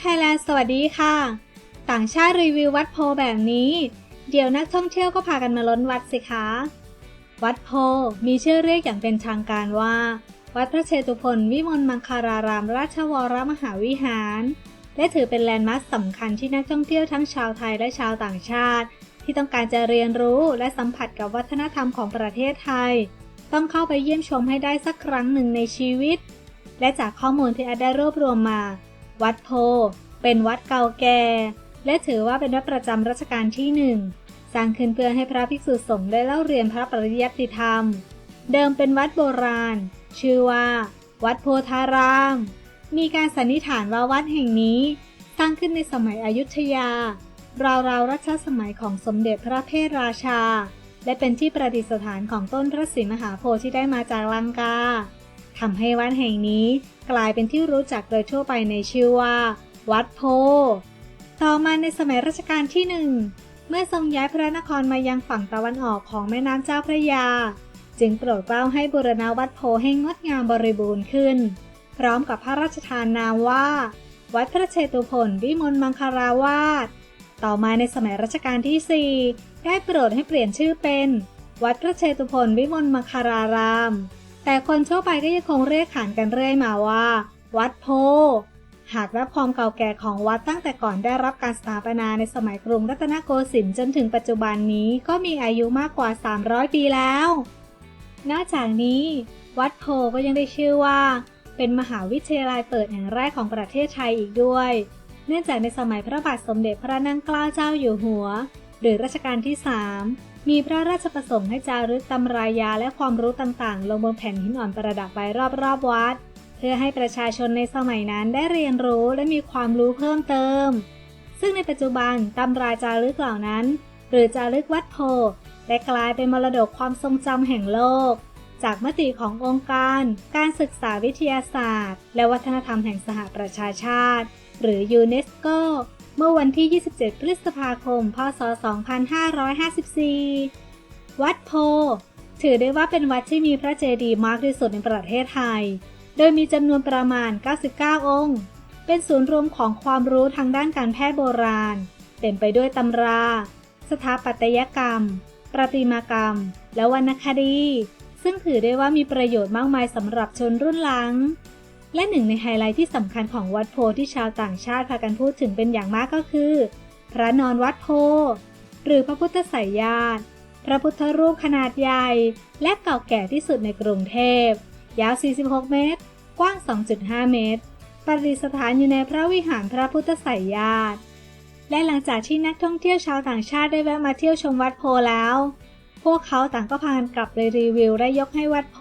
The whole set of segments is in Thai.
ไทยแลนด์สวัสดีค่ะ ต่างชาติรีวิววัดโพแบบนี้ เดี๋ยวนักท่องเที่ยวก็พากันมาล้นวัดสิคะ วัดโพมีชื่อเรียกอย่างเป็นทางการว่า วัดพระเชตุพนวิมลมังคารารามราชวรมหาวิหาร และถือเป็นแลนด์มาร์คสำคัญที่นักท่องเที่ยวทั้งชาวไทยและชาวต่างชาติ ที่ต้องการจะเรียนรู้และสัมผัสกับวัฒนธรรมของประเทศไทย ต้องเข้าไปเยี่ยมชมให้ได้สักครั้งหนึ่งในชีวิต และจากข้อมูลที่อดได้รวบรวมมา วัดโพ เป็นวัดเก่าแก่ และถือว่าเป็นวัดประจำรัชกาลที่หนึ่งสร้างขึ้นเพื่อให้พระภิกษุสงฆ์ได้เล่าเรียนพระปริยัติธรรม เดิมเป็นวัดโบราณ ชื่อว่า วัดโพธาราม มีการสันนิษฐานว่าวัดแห่งนี้ สร้างขึ้นในสมัยอยุธยา ราวๆรัชสมัยของสมเด็จพระเพทราชา และเป็นที่ประดิษฐานของต้นพระศรีมหาโพธิ์ที่ได้มาจากลังกา ทำให้วัดแห่งนี้กลายเป็นที่รู้จักโดยทั่วไปในชื่อว่า วัดโพ ต่อมาในสมัยรัชกาลที่หนึ่งเมื่อทรงย้ายพระนครมายังฝั่งตะวันออกของแม่น้ำเจ้าพระยา จึงโปรดเกล้าให้บูรณาวัดโพให้งดงามบริบูรณ์ขึ้น พร้อมกับพระราชทานนามว่า วัดพระเชตุพนวิมลมังคาราวาสต่อมาในสมัยรัชกาลที่ 4 ได้โปรดให้เปลี่ยนชื่อเป็น วัดพระเชตุพนวิมลมังคาราราม แต่คนทั่วไปก็ยังคงเรียกขานกันเรื่อยมาว่า วัดโพ หากรับความเก่าแก่ของวัดตั้งแต่ก่อนได้รับการสถาปนาในสมัยกรุงรัตนโกสินทร์จนถึงปัจจุบันนี้ก็มีอายุมากกว่า 300 ปีแล้ว นอกจากนี้ วัดโพก็ยังได้ชื่อว่า เป็นมหาวิทยาลัยเปิดแห่งแรกของประเทศไทยอีกด้วย เนื่องจากในสมัยพระบาทสมเด็จพระนั่งเกล้าเจ้าอยู่หัว หรือรัชกาลที่ 3 มีพระราชประสงค์ให้จารึกตำรายาและความรู้ต่างๆ ลงบนแผ่นหินอ่อนประดับไว้รอบๆวัด เพื่อให้ประชาชนในสมัยนั้นได้เรียนรู้และมีความรู้เพิ่มเติม ซึ่งในปัจจุบันตำราจารึกเหล่านั้น หรือจารึกวัดโพได้กลายเป็นมรดกความทรงจำแห่งโลก จากมติขององค์การ การศึกษาวิทยาศาสตร์ และวัฒนธรรมแห่งสหประชาชาติ หรือยูเนสโกเมื่อวันที่ 27 พฤษภาคม พศ 2554 วัดโพ ถือได้ว่าเป็นวัดที่มีพระเจดีย์มากที่สุดในประเทศไทย โดยมีจำนวนประมาณ 99 องค์ เป็นศูนย์รวมของความรู้ทางด้านการแพทย์โบราณ เต็มไปด้วยตำรา สถาปัตยกรรม ประติมากรรม และวรรณคดี ซึ่งถือได้ว่ามีประโยชน์มากมายสำหรับชนรุ่นหลัง และหนึ่งในไฮไลท์ที่สำคัญของวัดโพที่ชาวต่างชาติพากันพูดถึงเป็นอย่างมากก็คือ พระนอนวัดโพ หรือพระพุทธไสยญาติ พระพุทธรูปขนาดใหญ่ และเก่าแก่ที่สุดในกรุงเทพ ยาว 46 เมตร กว้าง 2.5 เมตร ประดิษฐานอยู่ในพระวิหารพระพุทธไสยญาติ และหลังจากที่นักท่องเที่ยวชาวต่างชาติได้แวะมาเที่ยวชมวัดโพแล้ว พวกเขาต่างก็พากันกลับไปรีวิวและยกให้วัดโพ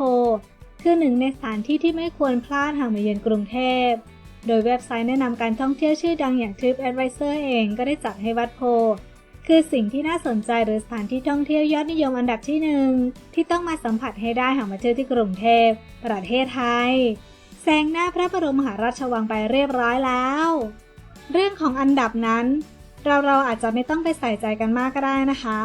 คือหนึ่งในสถานที่ที่ไม่ควรพลาดหากมาเยือนกรุงเทพ โดยเว็บไซต์แนะนำการท่องเที่ยวชื่อดังอย่าง TripAdvisor เองก็ได้จัดให้วัดโพ คือสิ่งที่น่าสนใจหรือสถานที่ท่องเที่ยวยอดนิยมอันดับที่หนึ่งที่ต้องมาสัมผัสให้ได้หากมาเที่ยวที่กรุงเทพ ประเทศไทยแซงหน้าพระบรมมหาราชวังไปเรียบร้อยแล้ว เรื่องของอันดับนั้น เราเราอาจจะไม่ต้องไปใส่ใจกันมากก็ได้นะคะ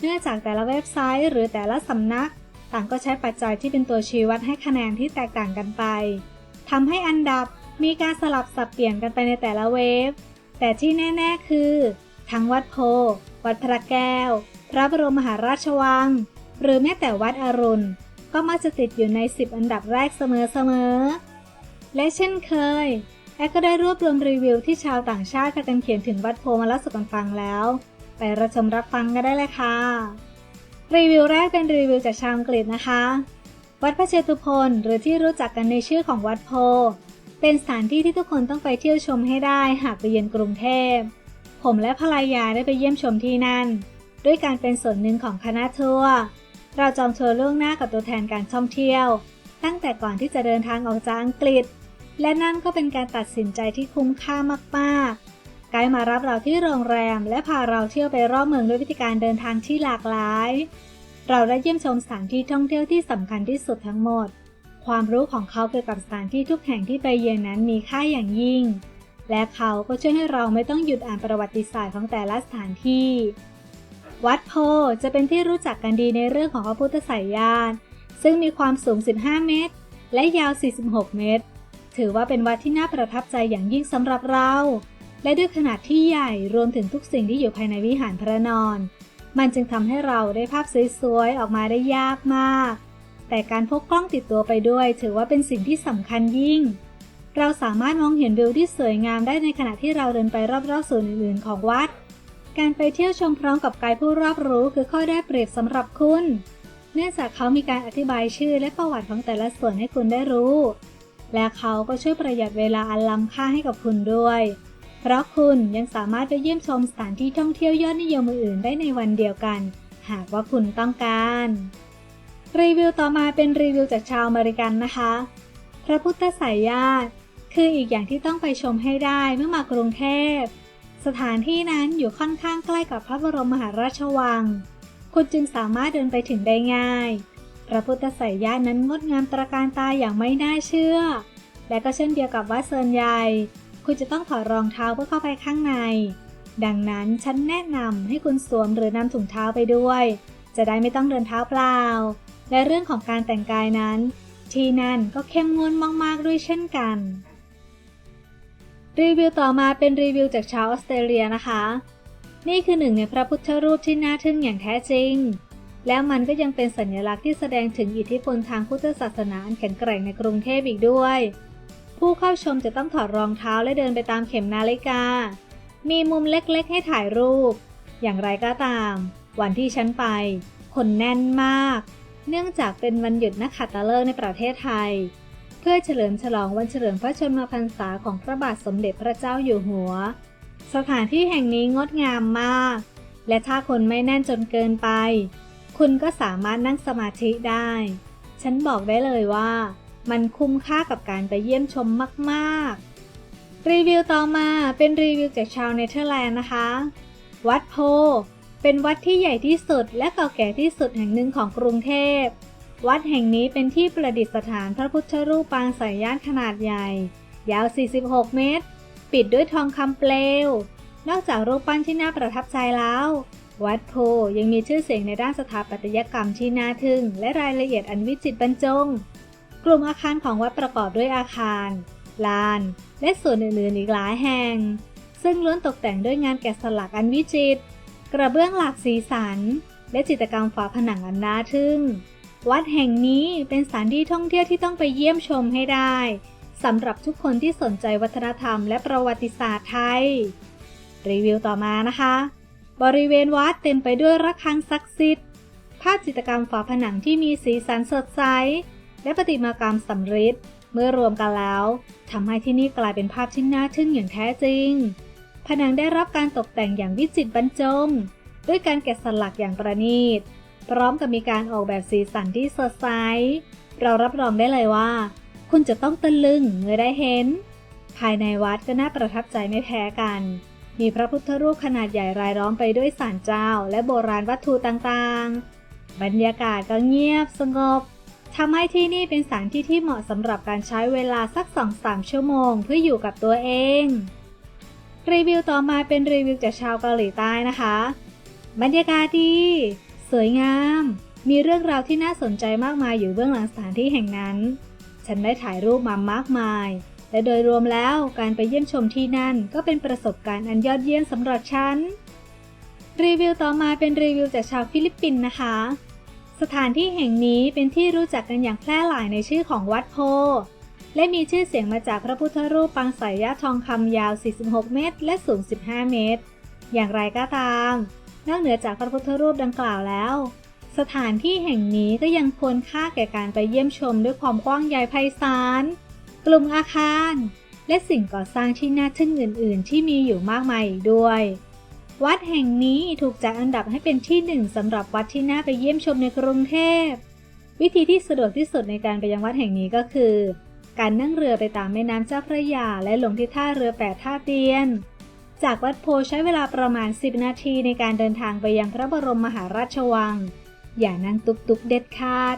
เนื่องจากแต่ละเว็บไซต์หรือแต่ละสำนัก ต่างก็ใช้ปัจจัยที่เป็นตัวชี้วัดให้คะแนนที่แตกต่างกันไปทำให้อันดับมีการสลับสับเปลี่ยนกันไปในแต่ละเว็บแต่ที่แน่ ๆ คือ ทั้งวัดโพ วัดพระแก้ว พระบรมมหาราชวัง หรือแม้แต่วัดอรุณ ก็มักจะติดอยู่ใน 10 อันดับแรกเสมอๆ และเช่นเคย แอดก็ได้รวบรวมรีวิวที่ชาวต่างชาติพากันเขียนถึงวัดโพมาแล้วสุกันฟังแล้ว ไปรับชมรับฟังกันได้เลยค่ะ รีวิวแรกเป็นรีวิวจากชาวอังกฤษนะคะ วัดพระเชตุพนหรือที่รู้จักกันในชื่อของวัดโพ เป็นสถานที่ที่ทุกคนต้องไปเที่ยวชมให้ได้หากไปเยือนกรุงเทพ ผมและภรรยาได้ไปเยี่ยมชมที่นั่น ด้วยการเป็นส่วนหนึ่งของคณะทัวร์ เราจองทัวร์ล่วงหน้ากับตัวแทนการท่องเที่ยว ตั้งแต่ก่อนที่จะเดินทางออกจากอังกฤษ และนั่นก็เป็นการตัดสินใจที่คุ้มค่ามากๆ ไกด์มารับเราที่โรงแรม และพาเราเที่ยวไปรอบเมืองด้วยวิธีการเดินทางที่หลากหลาย เราได้เยี่ยมชมสถานที่ท่องเที่ยวที่สำคัญที่สุดทั้งหมด ความรู้ของเขาเกี่ยวกับสถานที่ทุกแห่งที่ไปเยือนนั้นมีค่าอย่างยิ่ง และเขาก็ช่วยให้เราไม่ต้องหยุดอ่านประวัติศาสตร์ของแต่ละสถานที่ วัดโพจะเป็นที่รู้จักกันดีในเรื่องของพระพุทธไสยญาติซึ่งมีความสูง 15 เมตร และยาว 46 เมตร ถือว่าเป็นวัดที่น่าประทับใจอย่างยิ่งสำหรับเรา และด้วยขนาดที่ใหญ่รวมถึงทุกสิ่งที่อยู่ภายในวิหารพระนอน มันจึงทำให้เราได้ภาพสวยๆออกมาได้ยากมาก แต่การพกกล้องติดตัวไปด้วย ถือว่าเป็นสิ่งที่สำคัญยิ่ง เราสามารถมองเห็นวิวที่สวยงามได้ในขณะที่เราเดินไปรอบๆส่วนอื่นๆของวัด การไปเที่ยวชมพร้อมกับไกด์ผู้รอบรู้คือข้อได้เปรียบสำหรับคุณ เนื่องจากเขามีการอธิบายชื่อและประวัติของแต่ละส่วนให้คุณได้รู้ และเขาก็ช่วยประหยัดเวลาอันล้ำค่าให้กับคุณด้วย เพราะคุณยังสามารถไปเยี่ยมชมสถานที่ท่องเที่ยวยอดนิยมอื่นๆได้ในวันเดียวกัน หากว่าคุณต้องการ รีวิวต่อมาเป็นรีวิวจากชาวอเมริกันนะคะ พระพุทธสายญาติคืออีกอย่างที่ต้องไปชมให้ได้เมื่อมากรุงเทพ สถานที่นั้นอยู่ค่อนข้างใกล้กับพระบรมมหาราชวัง คุณจึงสามารถเดินไปถึงได้ง่าย พระพุทธสายญาตินั้นงดงามตระการตาอย่างไม่น่าเชื่อ และก็เช่นเดียวกับวัดเซินใหญ่ คุณจะต้องถอดรองเท้าเพื่อเข้าไปข้างใน ดังนั้นฉันแนะนำให้คุณสวมหรือนำถุงเท้าไปด้วย จะได้ไม่ต้องเดินเท้าเปล่า และเรื่องของการแต่งกายนั้น ที่นั่นก็เข้มงวดมากๆด้วยเช่นกัน รีวิวต่อมาเป็นรีวิวจากชาวออสเตรเลียนะคะ นี่คือหนึ่งในพระพุทธรูปที่น่าทึ่งอย่างแท้จริง แล้วมันก็ยังเป็นสัญลักษณ์ที่แสดงถึงอิทธิพลทางพุทธศาสนาอันแข็งแกร่งในกรุงเทพอีกด้วย ผู้เข้าชมจะต้องถอดรองเท้าและเดินไปตามเข็มนาฬิกา มีมุมเล็กๆ ให้ถ่ายรูป อย่างไรก็ตาม วันที่ฉันไป คนแน่นมาก เนื่องจากเป็นวันหยุดนักขัตฤกษ์ในประเทศไทย เพื่อเฉลิมฉลองวันเฉลิมพระชนมพรรษาของพระบาทสมเด็จพระเจ้าอยู่หัว สถานที่แห่งนี้งดงามมาก และถ้าคนไม่แน่นจนเกินไป คุณก็สามารถนั่งสมาธิได้ ฉันบอกได้เลยว่า มันคุ้มค่ากับการไปเยี่ยมชมมากๆ รีวิวต่อมาเป็นรีวิวจากชาวเนเธอร์แลนด์นะคะ วัดโพ เป็นวัดที่ใหญ่ที่สุดและเก่าแก่ที่สุดแห่งหนึ่งของกรุงเทพ วัดแห่งนี้เป็นที่ประดิษฐานพระพุทธรูปปางสายญาติขนาดใหญ่ ยาว 46 เมตร ปิดด้วยทองคำเปลว นอกจากรูปปั้นที่น่าประทับใจแล้ววัดโพยังมีชื่อเสียงในด้านสถาปัตยกรรมที่น่าทึ่ง และรายละเอียดอันวิจิตรบรรจง กลุ่มอาคารของวัดประกอบด้วยอาคาร ลาน และส่วนอื่นๆอีกหลายแห่ง ซึ่งล้วนตกแต่งด้วยงานแกะสลักอันวิจิตร กระเบื้องหลากสีสัน และจิตรกรรมฝาผนังอันน่าทึ่ง วัดแห่งนี้เป็นสถานที่ท่องเที่ยวที่ต้องไปเยี่ยมชมให้ได้สำหรับทุกคนที่สนใจวัฒนธรรมและประวัติศาสตร์ไทย รีวิวต่อมานะคะ บริเวณวัดเต็มไปด้วยระฆังศักดิ์สิทธิ์ ภาพจิตรกรรมฝาผนังที่มีสีสันสดใส และประติมากรรมสำริดเมื่อรวมกันแล้วทำให้ที่นี่กลายเป็นภาพที่น่าทึ่งอย่างแท้จริง ผนังได้รับการตกแต่งอย่างวิจิตรบรรจง ด้วยการแกะสลักอย่างประณีต พร้อมกับมีการออกแบบสีสันที่สดใส เรารับรองได้เลยว่า คุณจะต้องตะลึงเมื่อได้เห็น ภายในวัดก็น่าประทับใจไม่แพ้กัน มีพระพุทธรูปขนาดใหญ่รายล้อมไปด้วยศาลเจ้า และโบราณวัตถุต่างๆ บรรยากาศก็เงียบสงบ ทำให้ที่นี่เป็นสถานที่ที่เหมาะสำหรับการใช้เวลาสัก 2-3 ชั่วโมงเพื่ออยู่กับตัวเอง รีวิวต่อมาเป็นรีวิวจากชาวเกาหลีใต้นะคะ บรรยากาศดี สวยงาม มีเรื่องราวที่น่าสนใจมากมายอยู่เบื้องหลังสถานที่แห่งนั้น ฉันได้ถ่ายรูปมามากมาย และโดยรวมแล้วการไปเยี่ยมชมที่นั่นก็เป็นประสบการณ์อันยอดเยี่ยมสำหรับฉัน รีวิวต่อมาเป็นรีวิวจากชาวฟิลิปปินส์นะคะ สถานที่แห่งนี้เป็นที่รู้จักกันอย่างแพร่หลายในชื่อของวัดโพ และมีชื่อเสียงมาจากพระพุทธรูปปางสายญาติทองคำยาว 46 เมตร และสูง 15 เมตร อย่างไรก็ตาม นอกเหนือจากพระพุทธรูปดังกล่าวแล้ว สถานที่แห่งนี้ก็ยังควรค่าแก่การไปเยี่ยมชมด้วยความกว้างใหญ่ไพศาล กลุ่มอาคาร และสิ่งก่อสร้างที่น่าทึ่งอื่น ๆ ที่มีอยู่มากมายอีกด้วย วัดแห่งนี้ถูกจัดอันดับให้เป็นที่หนึ่งสำหรับวัดที่น่าไปเยี่ยมชมในกรุงเทพ วิธีที่สะดวกที่สุดในการไปยังวัดแห่งนี้ก็คือ การนั่งเรือไปตามแม่น้ำเจ้าพระยา และลงที่ท่าเรือแปดท่าเตียน จากวัดโพใช้เวลาประมาณ 10 นาทีในการเดินทางไปยังพระบรมมหาราชวัง อย่านั่งตุกตุกเด็ดขาด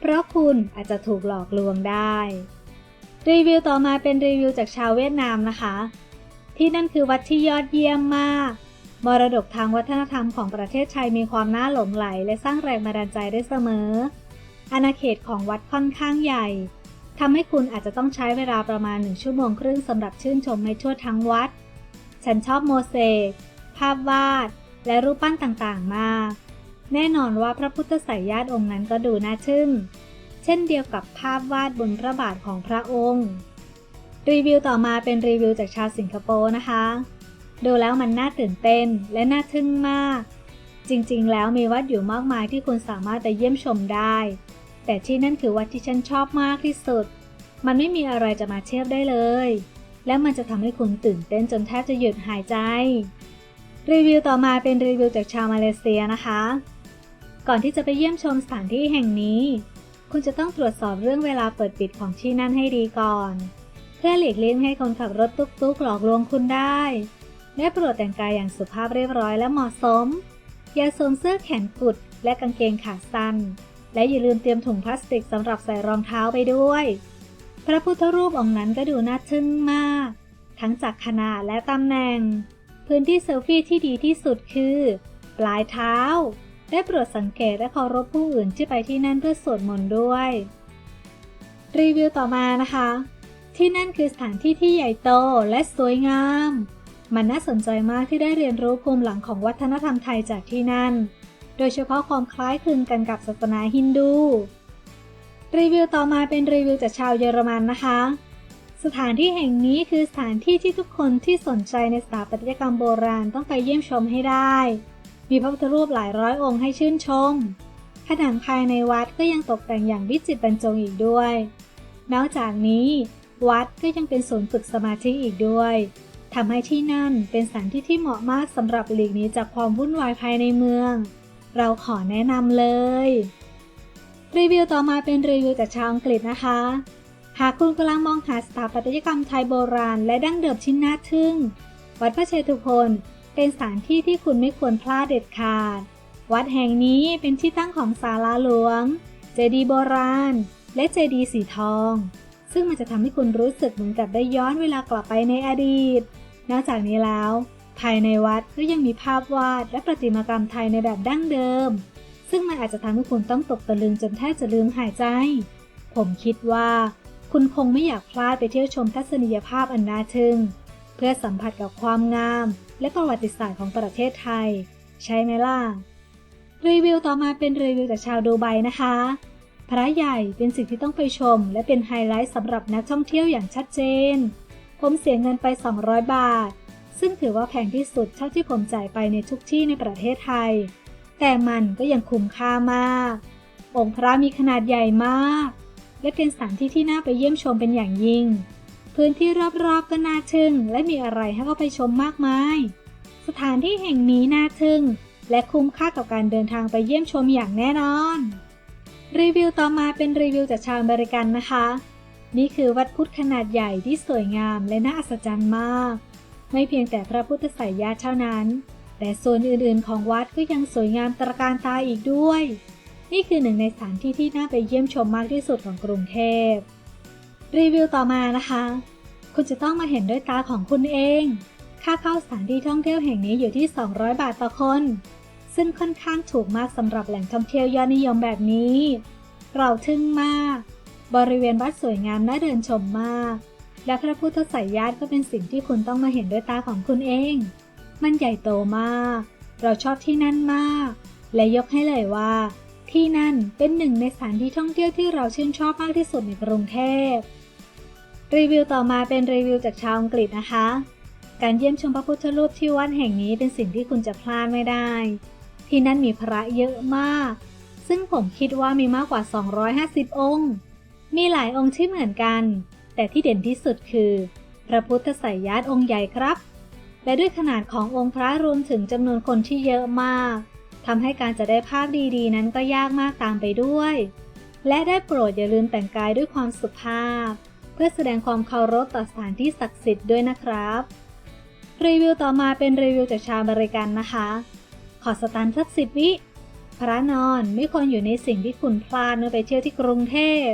เพราะคุณอาจจะถูกหลอกลวงได้ รีวิวต่อมาเป็นรีวิวจากชาวเวียดนามนะคะ ที่นั่นคือวัดที่ยอดเยี่ยมมาก มรดกทางวัฒนธรรมของประเทศไทยมีความน่าหลงไหล และสร้างแรงบันดาลใจได้เสมอ อาณาเขตของวัดค่อนข้างใหญ่ทำให้คุณอาจจะต้องใช้เวลาประมาณหนึ่งชั่วโมงครึ่งสำหรับชื่นชมในทั่วทั้งวัด ฉันชอบโมเสกภาพวาด และรูปปั้นต่างๆมาก แน่นอนว่าพระพุทธไสยญาติองค์นั้นก็ดูน่าทึ่ง เช่นเดียวกับภาพวาดบนพระบาทของพระองค์ รีวิวต่อมาเป็นรีวิวจากชาวสิงคโปร์นะคะ ดูแล้วมันน่าตื่นเต้นและน่าทึ่งมาก จริงๆ แล้วมีวัดอยู่มากมายที่คุณสามารถไปเยี่ยมชมได้ แต่ที่นั่นคือวัดที่ฉันชอบมากที่สุด มันไม่มีอะไรจะมาเทียบได้เลย และมันจะทำให้คุณตื่นเต้นจนแทบจะหยุดหายใจ รีวิวต่อมาเป็นรีวิวจากชาวมาเลเซียนะคะ ก่อนที่จะไปเยี่ยมชมสถานที่แห่งนี้ คุณจะต้องตรวจสอบเรื่องเวลาเปิดปิดของที่นั่นให้ดีก่อน เพื่อหลีกเลี่ยงให้คนขับรถตุ๊กๆหลอกลวงคุณได้ ได้โปรดแต่งกายอย่างสุภาพเรียบร้อยและเหมาะสม อย่าสวมเสื้อแขนกุดและกางเกงขาสั้น และอย่าลืมเตรียมถุงพลาสติกสำหรับใส่รองเท้าไปด้วย พระพุทธรูปองค์นั้นก็ดูน่าทึ่งมาก ทั้งจากขนาดและตำแหน่ง พื้นที่เซลฟี่ที่ดีที่สุดคือ ปลายเท้า ได้โปรดสังเกตและเคารพผู้อื่นที่ไปที่นั่นเพื่อสวดมนต์ด้วย รีวิวต่อมานะคะ ที่นั่นคือสถานที่ที่ใหญ่โตและสวยงาม มันน่าสนใจมากที่ได้เรียนรู้ภูมิหลังของวัฒนธรรมไทยจากที่นั่น โดยเฉพาะความคล้ายคลึงกันกับศาสนาฮินดู รีวิวต่อมาเป็นรีวิวจากชาวเยอรมันนะคะ สถานที่แห่งนี้คือสถานที่ที่ทุกคนที่สนใจในสถาปัตยกรรมโบราณต้องไปเยี่ยมชมให้ได้ มีพระพุทธรูปหลายร้อยองค์ให้ชื่นชม ผนังภายในวัดก็ยังตกแต่งอย่างวิจิตรบรรจงอีกด้วย นอกจากนี้ วัดก็ยังเป็นศูนย์ฝึกสมาธิอีกด้วย ทำให้ที่นั่นเป็นสถานที่ที่เหมาะมากสำหรับหลีกหนีจากความวุ่นวายภายในเมือง เราขอแนะนำเลย รีวิวต่อมาเป็นรีวิวจากชาวอังกฤษนะคะ หากคุณกำลังมองหาสถาปัตยกรรมไทยโบราณและดั้งเดิมชิ้นน่าทึ่ง วัดพระเชตุพนเป็นสถานที่ที่คุณไม่ควรพลาดเด็ดขาด วัดแห่งนี้เป็นที่ตั้งของศาลาหลวง เจดีย์โบราณ และเจดีย์สีทองซึ่งมันจะทำให้คุณรู้สึกเหมือนกับได้ย้อนเวลากลับไปในอดีต นอกจากนี้แล้ว ภายในวัดก็ยังมีภาพวาดและประติมากรรมไทยในแบบดั้งเดิม ซึ่งมันอาจจะทำให้คุณต้องตกตะลึงจนแทบจะลืมหายใจ ผมคิดว่า คุณคงไม่อยากพลาดไปเที่ยวชมทัศนียภาพอันน่าทึ่ง เพื่อสัมผัสกับความงาม และประวัติศาสตร์ของประเทศไทย ใช่ไหมล่ะรีวิวต่อมาเป็นรีวิวจากชาวดูไบนะคะ พระใหญ่เป็นสิ่งที่ต้องไปชม และเป็นไฮไลท์สำหรับนักท่องเที่ยวอย่างชัดเจน ผมเสียเงินไป 200 บาท ซึ่งถือว่าแพงที่สุดเท่าที่ผมจ่ายไปในทุกที่ในประเทศไทย แต่มันก็ยังคุ้มค่ามาก องค์พระมีขนาดใหญ่มาก และเป็นสถานที่ที่น่าไปเยี่ยมชมเป็นอย่างยิ่ง พื้นที่รอบๆก็น่าทึ่ง และมีอะไรให้เข้าไปชมมากมาย สถานที่แห่งนี้น่าทึ่ง และคุ้มค่ากับการเดินทางไปเยี่ยมชมอย่างแน่นอน รีวิวต่อมาเป็นรีวิวจากชาวอเมริกันนะคะ นี่คือวัดพุทธขนาดใหญ่ที่สวยงามและน่าอัศจรรย์มาก ไม่เพียงแต่พระพุทธไสยญาเท่านั้น แต่ส่วนอื่นๆ ของวัดก็ยังสวยงามตระการตาอีกด้วย นี่คือหนึ่งในสถานที่ที่น่าไปเยี่ยมชมมากที่สุดของกรุงเทพ รีวิวต่อมานะคะ คุณจะต้องมาเห็นด้วยตาของคุณเอง ค่าเข้าสถานที่ท่องเที่ยวแห่งนี้อยู่ที่ 200 บาทต่อคน ซึ่งค่อนข้างถูกมากสำหรับแหล่งท่องเที่ยวยอดนิยมแบบนี้ เราทึ่งมาก บริเวณวัดสวยงามน่าเดินชมมาก และพระพุทธไสยญาติก็เป็นสิ่งที่คุณต้องมาเห็นด้วยตาของคุณเอง มันใหญ่โตมาก เราชอบที่นั่นมาก และยกให้เลยว่า ที่นั่นเป็นหนึ่งในสถานที่ท่องเที่ยวที่เราชื่นชอบมากที่สุดในกรุงเทพรีวิวต่อมาเป็นรีวิวจากชาวอังกฤษนะคะ การเยี่ยมชมพระพุทธรูปที่วัดแห่งนี้เป็นสิ่งที่คุณจะพลาดไม่ได้ ที่นั่นมีพระเยอะมาก ซึ่งผมคิดว่ามีมากกว่า 250 องค์ มีหลายองค์ที่เหมือนกัน แต่ที่เด่นที่สุดคือ พระพุทธไสยญาติองค์ใหญ่ครับ และด้วยขนาดขององค์พระรวมถึงจำนวนคนที่เยอะมากทำให้การจะได้ภาพดีๆ นั้นก็ยากมากตามไปด้วย และได้โปรดอย่าลืมแต่งกายด้วยความสุภาพ เพื่อแสดงความเคารพต่อสถานที่ศักดิ์สิทธิ์ด้วยนะครับ รีวิวต่อมาเป็นรีวิวจากชาวบริการนะคะ ขอสตันสักสิบวิพระนอนไม่ควรอยู่ในสิ่งที่คุณพลาดเมื่อไปเที่ยวที่กรุงเทพ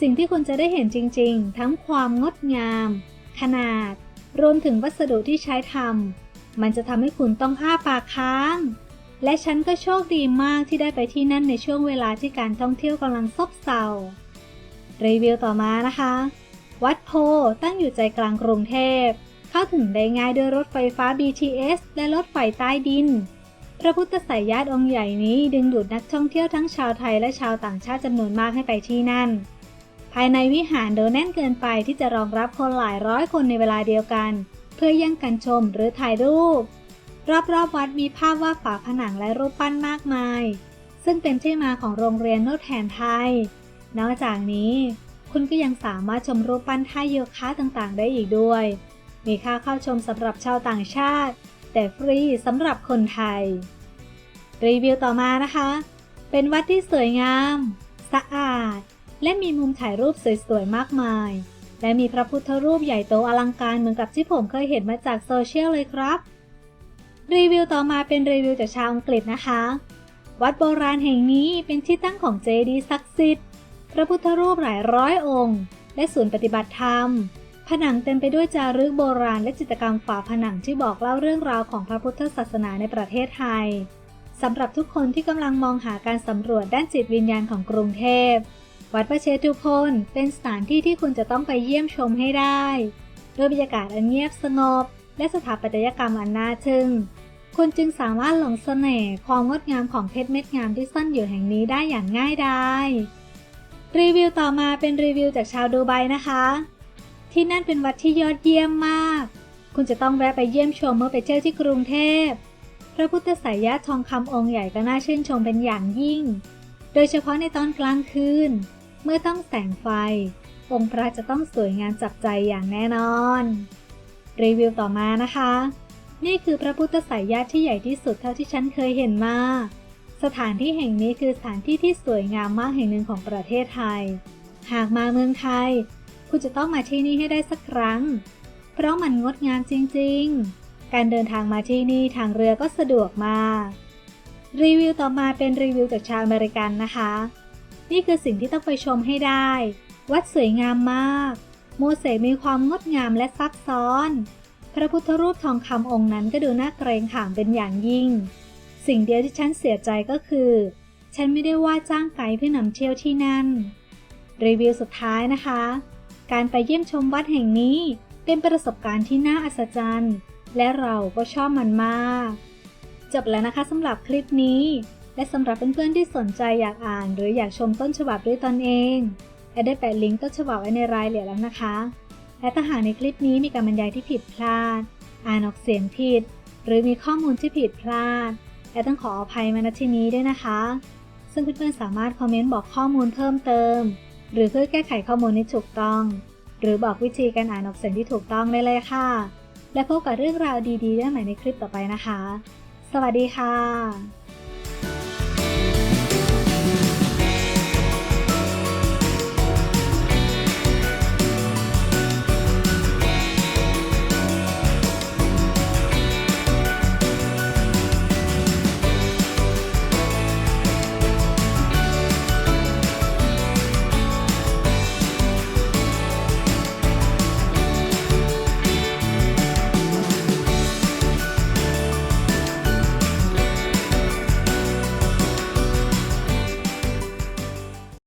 สิ่งที่คุณจะได้เห็นจริงๆ ทั้งความงดงาม ขนาด รวมถึงวัสดุที่ใช้ทำมันจะทำให้คุณต้องอ้าปากค้าง และฉันก็โชคดีมากที่ได้ไปที่นั่นในช่วงเวลาที่การท่องเที่ยวกำลังซบเซา รีวิวต่อมานะคะ วัดโพตั้งอยู่ใจกลางกรุงเทพ เข้าถึงได้ง่ายด้วยรถไฟฟ้า BTS และรถไฟใต้ดินพระพุทธสายญาติองค์ใหญ่นี้ดึงดูดนักท่องเที่ยวทั้งชาวไทยและชาวต่างชาติจำนวนมากให้ไปที่นั่น ภายในวิหารเดินแน่นเกินไปที่จะรองรับคนหลายร้อยคนในเวลาเดียวกัน เพื่อแย่งกันชมหรือถ่ายรูป รอบๆวัดมีภาพวาดฝาผนังและรูปปั้นมากมาย ซึ่งเป็นที่มาของโรงเรียนนวดแผนไทย นอกจากนี้ คุณก็ยังสามารถชมรูปปั้นท่าโยคะต่างๆ ได้อีกด้วย มีค่าเข้าชมสำหรับชาวต่างชาติ แต่ฟรีสำหรับคนไทย รีวิวต่อมานะคะ เป็นวัดที่สวยงาม สะอาด และมีมุมถ่ายรูปสวยๆ มากมาย และมีพระพุทธรูปใหญ่โตอลังการเหมือนกับที่ผมเคยเห็นมาจากโซเชียลเลยครับ รีวิวต่อมาเป็นรีวิวจากชาวอังกฤษนะคะ วัดโบราณแห่งนี้เป็นที่ตั้งของเจดีย์ศักดิ์สิทธิ์ พระพุทธรูปหลายร้อยองค์ และศูนย์ปฏิบัติธรรม ผนังเต็มไปด้วยจารึกโบราณและจิตรกรรมฝาผนังที่บอกเล่าเรื่องราวของพระพุทธศาสนาในประเทศไทยสำหรับทุกคนที่กำลังมองหาการสำรวจด้านจิตวิญญาณของกรุงเทพ วัดพระเชตุพนเป็นสถานที่ที่คุณจะต้องไปเยี่ยมชมให้ได้ โดยบรรยากาศอันเงียบสงบ และสถาปัตยกรรมอันน่าทึ่ง คุณจึงสามารถหลงเสน่ห์ความงดงามของเพชรเม็ดงามที่ซ่อนอยู่แห่งนี้ได้อย่างง่ายดายรีวิวต่อมาเป็นรีวิวจากชาวดูไบนะคะ ที่นั่นเป็นวัดที่ยอดเยี่ยมมาก คุณจะต้องแวะไปเยี่ยมชมเมื่อไปเที่ยวที่กรุงเทพ พระพุทธสายญาติทองคำองค์ใหญ่ก็น่าชื่นชมเป็นอย่างยิ่ง โดยเฉพาะในตอนกลางคืน เมื่อต้องแสงไฟ องค์พระจะต้องสวยงามจับใจอย่างแน่นอน รีวิวต่อมานะคะ นี่คือพระพุทธสายญาติที่ใหญ่ที่สุดเท่าที่ฉันเคยเห็นมา สถานที่แห่งนี้คือสถานที่ที่สวยงามมากแห่งหนึ่งของประเทศไทย หากมาเมืองไทย คุณจะต้องมาที่นี่ให้ได้สักครั้ง เพราะมันงดงามจริงๆ การเดินทางมาที่นี่ทางเรือก็สะดวกมาก รีวิวต่อมาเป็นรีวิวจากชาวอเมริกันนะคะ นี่คือสิ่งที่ต้องไปชมให้ได้ วัดสวยงามมาก โมเสสมีความงดงามและซับซ้อน พระพุทธรูปทองคำองค์นั้นก็ดูน่าเกรงขามเป็นอย่างยิ่ง สิ่งเดียวที่ฉันเสียใจก็คือ ฉันไม่ได้ว่าจ้างไกด์เพื่อนำเที่ยวที่นั่น รีวิวสุดท้ายนะคะ การไปเยี่ยมชมวัดแห่งนี้เป็นประสบการณ์ที่น่าอัศจรรย์ และเราก็ชอบมันมาก จบแล้วนะคะสำหรับคลิปนี้ และสำหรับเพื่อนๆที่สนใจอยากอ่าน หรืออยากชมต้นฉบับด้วยตนเองแอดได้แปะลิงก์ต้นฉบับไว้ในรายละเอียดแล้วนะคะ และถ้าหากในคลิปนี้มีการบรรยายที่ผิดพลาด อ่านออกเสียงผิด หรือมีข้อมูลที่ผิดพลาดแอดต้องขออภัยมาณที่นี้ด้วยนะคะ ซึ่งเพื่อนๆสามารถคอมเมนต์บอกข้อมูลเพิ่มเติม หรือเพื่อแก้ไขข้อมูลที่ถูกต้อง หรือบอกวิธีการอ่านออกเสียงที่ถูกต้องได้เลยค่ะ และพบกับเรื่องราวดีๆได้ใหม่ในคลิปต่อไปนะคะ สวัสดีค่ะ